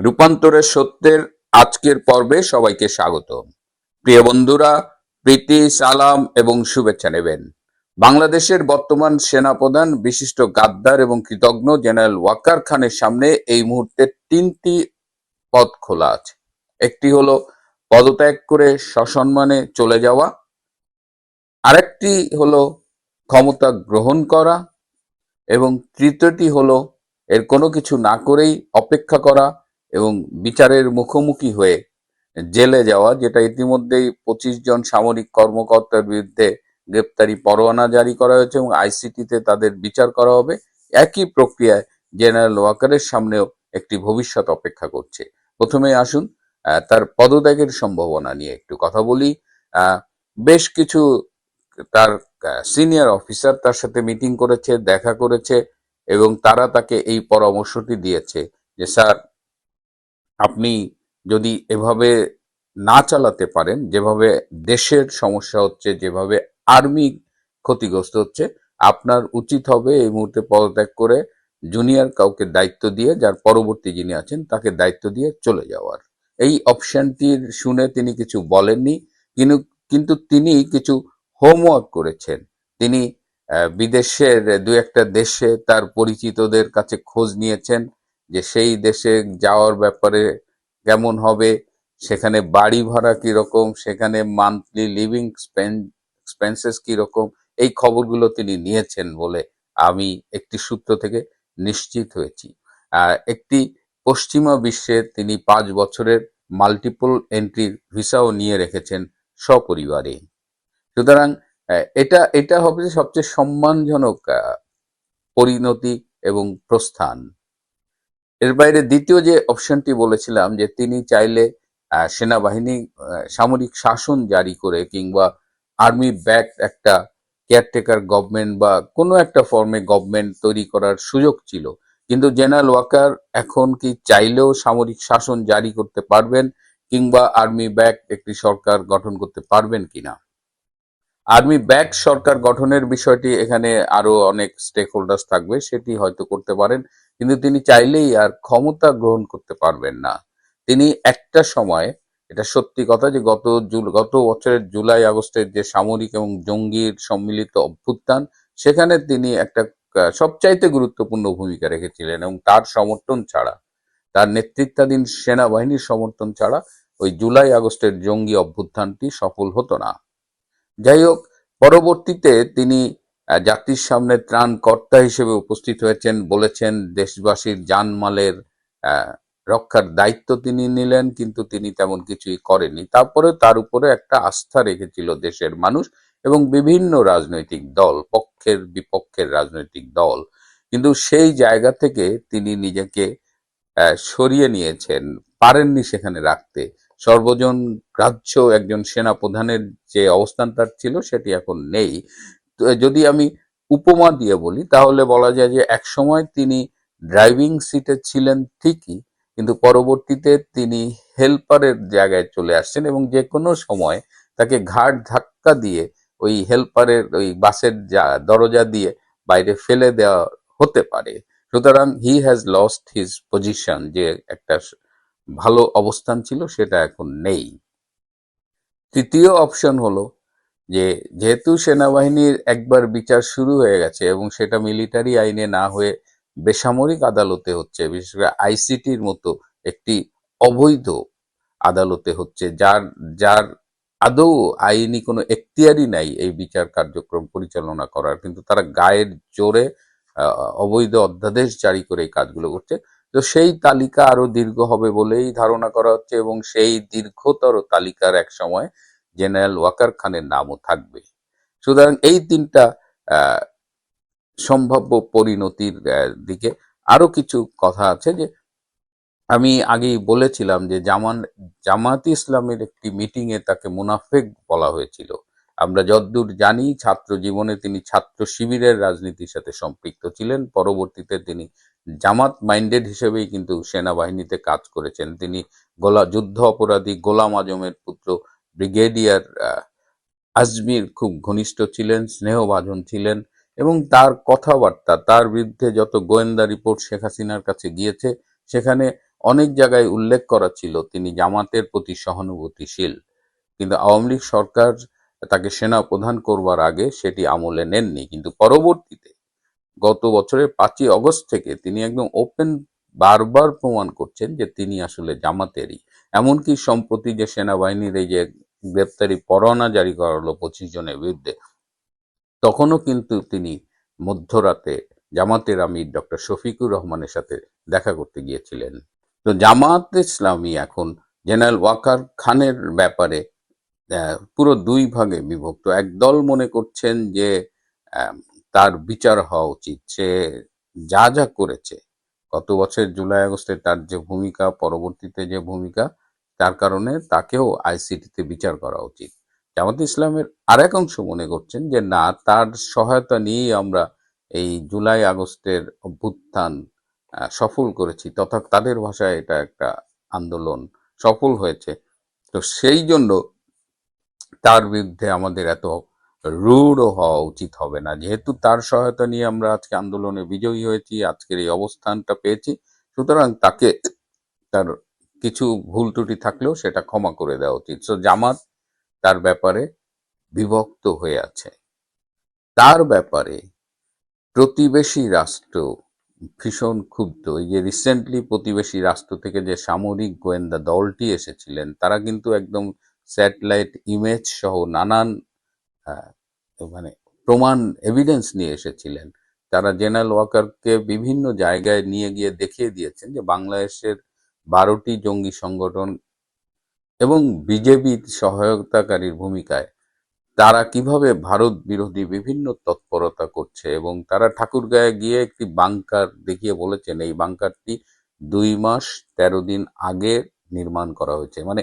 রূপান্তরের সত্যের আজকের পর্বে সবাইকে স্বাগত। প্রিয় বন্ধুরা, প্রীতি, সালাম এবং শুভেচ্ছা নেবেন। বাংলাদেশের বর্তমান সেনাপ্রধান বিশিষ্ট গাদ্দার এবং কৃতজ্ঞ জেনারেল ওয়াকার খানের সামনে এই মুহূর্তে তিনটি পথ খোলা আছে। একটি হলো পদত্যাগ করে সসম্মানে চলে যাওয়া। আরেকটি হলো ক্ষমতা গ্রহণ করা। এবং তৃতীয়টি হলো এর কোনো কিছু না করেই অপেক্ষা করা। এবং বিচারের মুখোমুখি হয়ে জেলে যাওয়া, যেটা ইতিমধ্যেই পঁচিশ জন সামরিক কর্মকর্তার বিরুদ্ধে গ্রেপ্তারি পরোয়ানা জারি করা হয়েছে এবং আইসিটিতে তাদের বিচার করা হবে। একই প্রক্রিয়ায় জেনারেল ওয়াকারের সামনেও একটি ভবিষ্যৎ অপেক্ষা করছে। প্রথমে আসুন তার পদত্যাগের সম্ভাবনা নিয়ে একটু কথা বলি। বেশ কিছু তার সিনিয়র অফিসার তার সাথে মিটিং করেছে, দেখা করেছে এবং তারা তাকে এই পরামর্শটি দিয়েছে যে, স্যার আপনি যদি এভাবে না চালাতে পারেন, যেভাবে দেশের সমস্যা হচ্ছে, যেভাবে আর্মি ক্ষতিগ্রস্ত হচ্ছে, আপনার উচিত হবে এই মুহূর্তে পদত্যাগ করে জুনিয়র কাউকে দায়িত্ব দিয়ে, যার পরবর্তী যিনি আছেন, তাকে দায়িত্ব দিয়ে চলে যাওয়ার। এই অপশনটির শুনে তিনি কিছু বলেননি কিন্তু কিন্তু তিনি কিছু হোমওয়ার্ক করেছেন। তিনি বিদেশের দু একটা দেশে তার পরিচিতদের কাছে খোঁজ নিয়েছেন যে সেই দেশে যাওয়ার ব্যাপারে কেমন হবে, সেখানে বাড়ি ভাড়া কীরকম, সেখানে মান্থলি লিভিং এক্সপেন্সেস কীরকম, এই খবরগুলো তিনি নিয়েছেন বলে আমি একটি সূত্র থেকে নিশ্চিত হয়েছি। একটি পশ্চিমা বিশ্বে তিনি পাঁচ বছরের মাল্টিপল এন্ট্রির ভিসাও নিয়ে রেখেছেন সপরিবারে। সুতরাং এটা এটা হবে সবচেয়ে সম্মানজনক পরিণতি এবং প্রস্থান। এর বাইরে দ্বিতীয় যে অপশনটি বলেছিলাম যে তিনি চাইলে সেনাবাহিনী সামরিক শাসন জারি করে কিংবা আর্মি ব্যাক একটা কেয়ারটেকার গভর্নমেন্ট বা কোনো একটা ফর্মে গভর্নমেন্ট তৈরি করার সুযোগ ছিল। কিন্তু জেনারেল ওয়াকার এখন কি চাইলেও সামরিক শাসন জারি করতে পারবেন কিংবা আর্মি ব্যাক একটি সরকার গঠন করতে পারবেন কিনা? আর্মি ব্যাক সরকার গঠনের বিষয়টি এখানে আরও অনেক স্টেক হোল্ডার্স থাকবে, সেটি হয়তো করতে পারেন। কিন্তু তিনি চাইলেই আর ক্ষমতা গ্রহণ করতে পারবেন না। তিনি একটা সময়, এটা সত্যি কথা যে গত গত বছরের জুলাই, আগস্টের যে সামরিক এবং জঙ্গির সম্মিলিত অভ্যুত্থান, সেখানে তিনি একটা সবচাইতে গুরুত্বপূর্ণ ভূমিকা রেখেছিলেন এবং তার সমর্থন ছাড়া, তার নেতৃত্বাধীন সেনাবাহিনীর সমর্থন ছাড়া ওই জুলাই, আগস্টের জঙ্গি অভ্যুত্থানটি সফল হতো না। যাই হোক, পরবর্তীতে তিনি জাতির সামনে ত্রাণকর্তা হিসেবে উপস্থিত হয়েছেন, বলেছেন দেশবাসীর জানমালের রক্ষার দায়িত্ব তিনি নিলেন, কিন্তু তিনি তেমন কিছুই করেননি। তারপরে তার উপরে একটা আস্থা রেখেছিল দেশের মানুষ এবং বিভিন্ন রাজনৈতিক দল, পক্ষের বিপক্ষের রাজনৈতিক দল। কিন্তু সেই জায়গা থেকে তিনি নিজেকে সরিয়ে নিয়েছেন, পারেননি সেখানে রাখতে। সর্বজন গ্রাহ্য একজন সেনা প্রধানের যে অবস্থান তার ছিল সেটি এখন নেই। যদি আমি উপমা দিয়ে বলি, তাহলে বলা যায় যে এক সময় তিনি ড্রাইভিং সিটে ছিলেন ঠিকই, কিন্তু পরবর্তীতে তিনি হেল্পারের জায়গায় চলে আসছেন এবং যে কোনো সময় তাকে ঘাট ধাক্কা দিয়ে ওই হেল্পারের ওই বাসের দরজা দিয়ে বাইরে ফেলে দেওয়া হতে পারে। সুতরাং he has lost his position যে একটা ভালো অবস্থান ছিল সেটা এখন নেই। তৃতীয় অপশন হলো যে যেহেতু সেনাবাহিনীর একবার বিচার শুরু হয়ে গেছে এবং সেটা মিলিটারি আইনে না হয়ে বেসামরিক আদালতে হচ্ছে, বিশেষ করে আইসিটির মতো একটি অবৈধ আদালতে হচ্ছে, যার যার আদৌ আইনি কোনো এখতিয়ারই নাই এই বিচার কার্যক্রম পরিচালনা করার, কিন্তু তারা গায়ের জোরে অবৈধ অধ্যাদেশ জারি করে এই কাজগুলো করছে। তো সেই তালিকা আরও দীর্ঘ হবে বলেই ধারণা করা হচ্ছে এবং সেই দীর্ঘতর তালিকার এক সময় জেনারেল ওয়াকার খানের নামও থাকবে। সুতরাং এই তিনটা সম্ভাব্য পরিণতির দিকে আরও কিছু কথা আছে যে আমি আগেই বলেছিলাম যে জামান জামাত ইসলামের একটি মিটিং এ তাকে মুনাফেক বলা হয়েছিল। আমরা যদ্দূর জানি ছাত্র জীবনে তিনি ছাত্র শিবিরের রাজনীতির সাথে সম্পৃক্ত ছিলেন। পরবর্তীতে তিনি জামাত মাইন্ডেড হিসেবেই কিন্তু সেনাবাহিনীতে কাজ করেছেন। তিনি গোলা, যুদ্ধ অপরাধী গোলাম আজমের পুত্র ব্রিগেডিয়ার আজমির খুব ঘনিষ্ঠ ছিলেন, স্নেহভাজন ছিলেন এবং তার কথাবার্তা, তার বিরুদ্ধে যত গোয়েন্দা রিপোর্ট শেখ হাসিনার কাছে গিয়েছে, সেখানে অনেক জায়গায় উল্লেখ করা ছিল তিনি জামাতের প্রতি সহানুভূতিশীল। কিন্তু আওয়ামী লীগ সরকার তাকে সেনা প্রধান করবার আগে সেটি আমলে নেননি। কিন্তু পরবর্তীতে গত বছরের পাঁচই অগস্ট থেকে তিনি একদম ওপেন বারবার প্রমাণ করছেন যে তিনি আসলে জামাতেরই। এমনকি সম্প্রতি যে সেনাবাহিনীর এই যে গ্রেপ্তারি পরোয়ানা জারি করা হলো পঁচিশ জনের বিরুদ্ধে। তখনও কিন্তু তিনি মধ্যরাতে জামাতের আমির ডক্টর শফিকুর রহমানের সাথে দেখা করতে গিয়েছিলেন। তো জামাত ইসলামী এখন জেনারেল ওয়াকার খানের ব্যাপারে পুরো দুই ভাগে বিভক্ত। একদল মনে করছেন যে তার বিচার হওয়া উচিত। সে যা যা করেছে, গত বছর জুলাই আগস্টে তার যে ভূমিকা, পরবর্তীতে যে ভূমিকা তার কারণে তাকেও আইসিটিতে বিচার করা উচিত। জামাত ইসলামের আরেক অংশ মনে করছেন যে, না, তার সহায়তা নিয়েই আমরা এই জুলাই আগস্টের অভ্যুত্থান সফল করেছি। তথা তাদের ভাষায় এটা একটা আন্দোলন সফল হয়েছে। তো সেই জন্য তার বিরুদ্ধে আমাদের এত রূঢ় হওয়া উচিত হবে না। যেহেতু তার সহায়তা নিয়ে আমরা আজকে আন্দোলনে বিজয়ী হয়েছি, আজকের এই অবস্থানটা পেয়েছি, সুতরাং তাকে তার কিছু ভুল ত্রুটি থাকলেও সেটা ক্ষমা করে দেওয়া উচিত। সো জামাত তার ব্যাপারে বিভক্ত হয়ে আছে। তার ব্যাপারে প্রতিবেশী রাষ্ট্র ভীষণ ক্ষুব্ধ। এই যে রিসেন্টলি প্রতিবেশী রাষ্ট্র থেকে যে সামরিক গোয়েন্দা দলটি এসেছিলেন, তারা কিন্তু একদম স্যাটেলাইট ইমেজ সহ নানান মানে প্রমাণ এভিডেন্স নিয়ে এসেছিলেন। তারা জেনারেল ওয়াকারকে বিভিন্ন জায়গায় নিয়ে গিয়ে দেখিয়ে দিয়েছেন যে বাংলাদেশের বারোটি জঙ্গি সংগঠন এবং বিজেপির সহায়তাকারীর ভূমিকায় তারা কীভাবে ভারত বিরোধী বিভিন্ন তৎপরতা করছে এবং তারা ঠাকুরগাঁয়ে গিয়ে একটি বাংকার দেখিয়ে বলেছেন, এই বাংকারটি দুই মাস তেরো দিন আগে নির্মাণ করা হয়েছে। মানে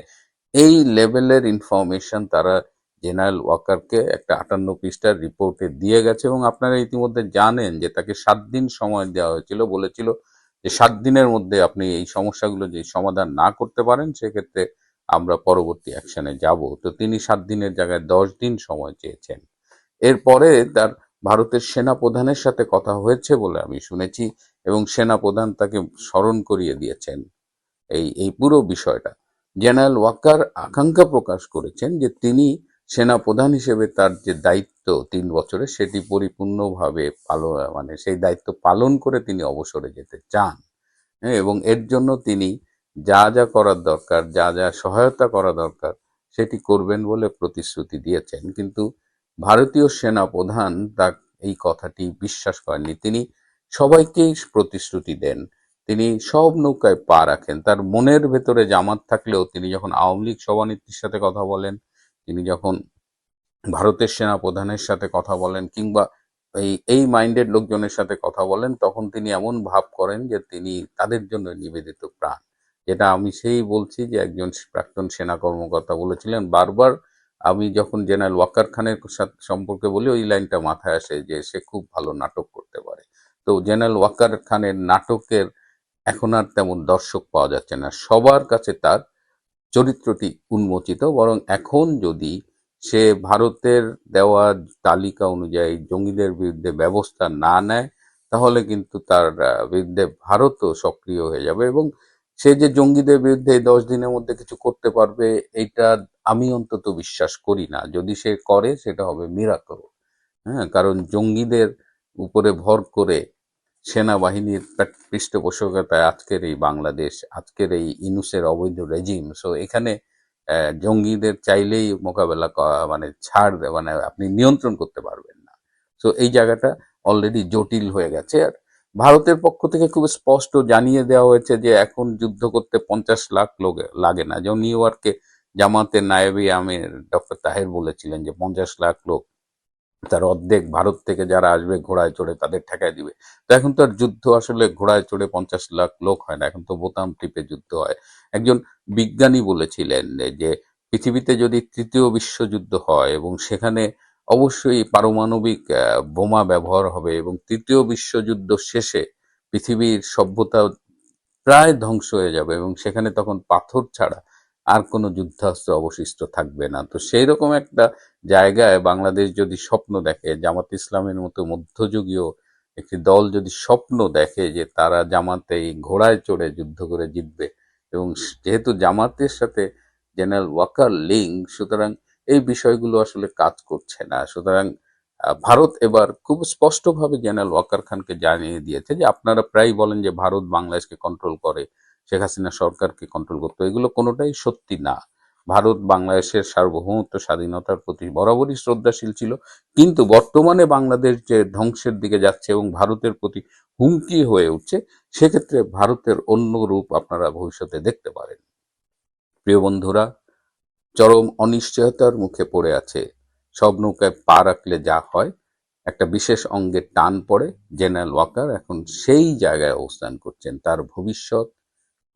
এই লেভেলের ইনফরমেশন তারা জেনারেল ওয়াকারকে একটা আটান্ন পৃষ্ঠার রিপোর্টে দিয়ে গেছে এবং আপনারা ইতিমধ্যে জানেন যে তাকে সাত দিন সময় দেওয়া হয়েছিল, বলেছিল যে সাত দিনের মধ্যে আপনি এই সমস্যাগুলো যে সমাধান না করতে পারেন, সেক্ষেত্রে আমরা পরবর্তী অ্যাকশনে যাব। তো তিনি সাত দিনের জায়গায় দশ দিন সময় চেয়েছেন। এরপরে তার ভারতের সেনা প্রধানের সাথে কথা হয়েছে বলে আমি শুনেছি এবং সেনা প্রধান তাকে স্মরণ করিয়ে দিয়েছেন এই এই পুরো বিষয়টা। জেনারেল ওয়াকার আকাঙ্ক্ষা প্রকাশ করেছেন যে তিনি সেনা প্রধান হিসেবে তার যে দায়িত্ব তিন বছরে সেটি পরিপূর্ণভাবে পালন মানে সেই দায়িত্ব পালন করে তিনি অবসরে যেতে চান। হ্যাঁ, এবং এর জন্য তিনি যা যা করার দরকার যা যা সহায়তা করা দরকার সেটি করবেন বলে প্রতিশ্রুতি দিয়েছেন। কিন্তু ভারতীয় সেনা প্রধান তা এই কথাটি বিশ্বাস করেননি। তিনি সবাইকেই প্রতিশ্রুতি দেন। তিনি সব নৌকায় পা রাখেন। তার মনের ভেতরে জামাত থাকলেও তিনি যখন আওয়ামী লীগ সভানেত্রীর সাথে কথা বলেন তিনি যখন ভারতের সেনা প্রধানের সাথে কথা বলেন কিংবা এই এই মাইন্ডেড লোকজনের সাথে কথা বলেন, তখন তিনি এমন ভাব করেন যে তিনি তাদের জন্য নিবেদিত প্রাণ। যেটা আমি সেই বলছি যে একজন প্রাক্তন সেনা কর্মকর্তা বলেছিলেন, বারবার আমি যখন জেনারেল ওয়াকার খানের সম্পর্কে বলি, ওই লাইনটা মাথায় আসে যে সে খুব ভালো নাটক করতে পারে। তো জেনারেল ওয়াকার খানের নাটকের এখন আর তেমন দর্শক পাওয়া যাচ্ছে না। সবার কাছে তার চরিত্রটি উন্মোচিত, বরং এখন যদি সে ভারতের দেওয়া তালিকা অনুযায়ী জঙ্গিদের বিরুদ্ধে ব্যবস্থা না নেয়, তাহলে কিন্তু তার বিরুদ্ধে ভারতও সক্রিয় হয়ে যাবে এবং সে যে জঙ্গিদের বিরুদ্ধে এই দশ দিনের মধ্যে কিছু করতে পারবে, এটা আমি অন্তত বিশ্বাস করি না। যদি সে করে, সেটা হবে মিরাকল হ্যাঁ কারণ জঙ্গিদের উপরে ভর করে সেনাবাহিনীর পৃষ্ঠ- পৃষ্ঠপোষকতায় আজকের এই বাংলাদেশ, আজকের এই ইনুসের অবৈধ রেজিম সো এখানে জঙ্গিদের চাইলেই মোকাবেলা মানে ছাড় মানে আপনি নিয়ন্ত্রণ করতে পারবেন না। সো এই জায়গাটা অলরেডি জটিল হয়ে গেছে। আর ভারতের পক্ষ থেকে খুব স্পষ্ট জানিয়ে দেওয়া হয়েছে যে, এখন যুদ্ধ করতে পঞ্চাশ লাখ লোক লাগে না। যেমন নিউ ইয়র্কে জামাতের নায়েবি আমির ডক্টর তাহের বলেছিলেন যে, পঞ্চাশ লাখ লোক তার অর্ধেক ভারত থেকে যারা আসবে ঘোড়ায় চড়ে তাদের ঠেকায় দিবে। তো এখন তো আর যুদ্ধ আসলে ঘোড়ায় চড়ে পঞ্চাশ লাখ লোক হয় না, এখন তো বোতাম টিপে যুদ্ধ হয়। একজন বিজ্ঞানী বলেছিলেন যে, পৃথিবীতে যদি তৃতীয় বিশ্বযুদ্ধ হয় এবং সেখানে অবশ্যই পারমাণবিক বোমা ব্যবহার হবে এবং তৃতীয় বিশ্বযুদ্ধ শেষে পৃথিবীর সভ্যতা প্রায় ধ্বংস হয়ে যাবে এবং সেখানে তখন পাথর ছাড়া আর কোনো যুদ্ধাস্ত্র অবশিষ্ট থাকবে না। তো সেই রকম একটা জায়গায় বাংলাদেশ যদি স্বপ্ন দেখে, জামাত ইসলামের মতো মধ্যযুগীয় একটি দল যদি স্বপ্ন দেখে যে তারা জামাতে এই ঘোড়ায় চড়ে যুদ্ধ করে জিতবে এবং যেহেতু জামাতের সাথে জেনারেল ওয়াকার লিঙ্ক সুতরাং এই বিষয়গুলো আসলে কাজ করছে না। সুতরাং ভারত এবার খুব স্পষ্টভাবে জেনারেল ওয়াকার খানকে জানিয়ে দিয়েছে যে আপনারা প্রায় বলেন যে ভারত বাংলাদেশকে কন্ট্রোল করে। শেখ হাসিনা সরকারকে কন্ট্রোল করতো। এগুলো কোনোটাই সত্যি না। ভারত বাংলাদেশের সার্বভৌমত্ব, স্বাধীনতার প্রতি বরাবরই শ্রদ্ধাশীল ছিল। কিন্তু বর্তমানে বাংলাদেশ যে ধ্বংসের দিকে যাচ্ছে এবং ভারতের প্রতি হুমকি হয়ে উঠছে, সেক্ষেত্রে ভারতের অন্য রূপ আপনারা ভবিষ্যতে দেখতে পারেন। প্রিয় বন্ধুরা, চরম অনিশ্চয়তার মুখে পড়ে আছে। সব নৌকায় পা রাখলে যা হয়, একটা বিশেষ অঙ্গে টান পড়ে। জেনারেল ওয়াকার এখন সেই জায়গায় অবস্থান করছেন। তার ভবিষ্যৎ